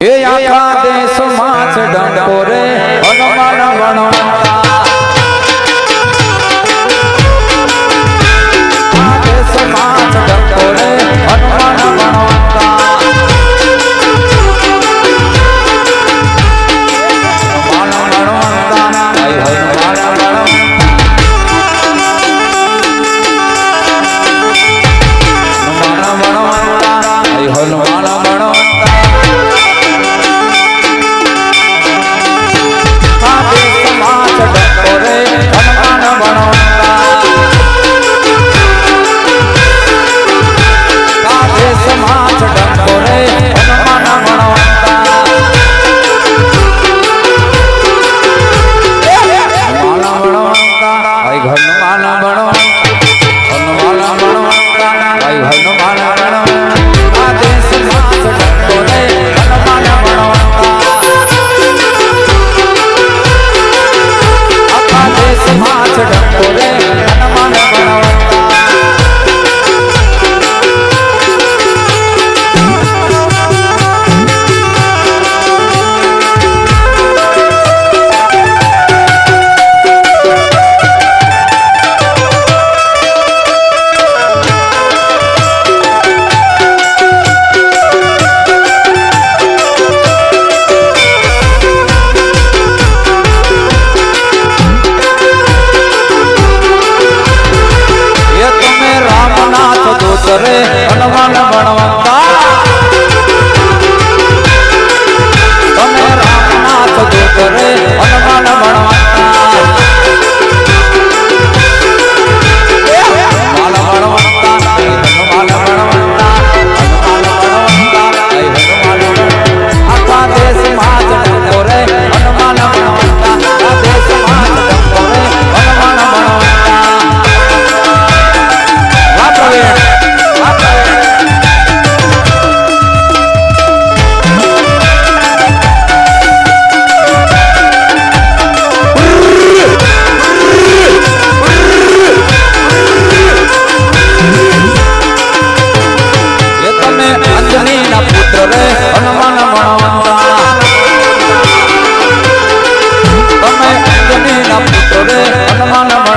એ આખા દેશમાં ડંકો રે. હનુમાન ભણવંતા પુત્ર હનુમાન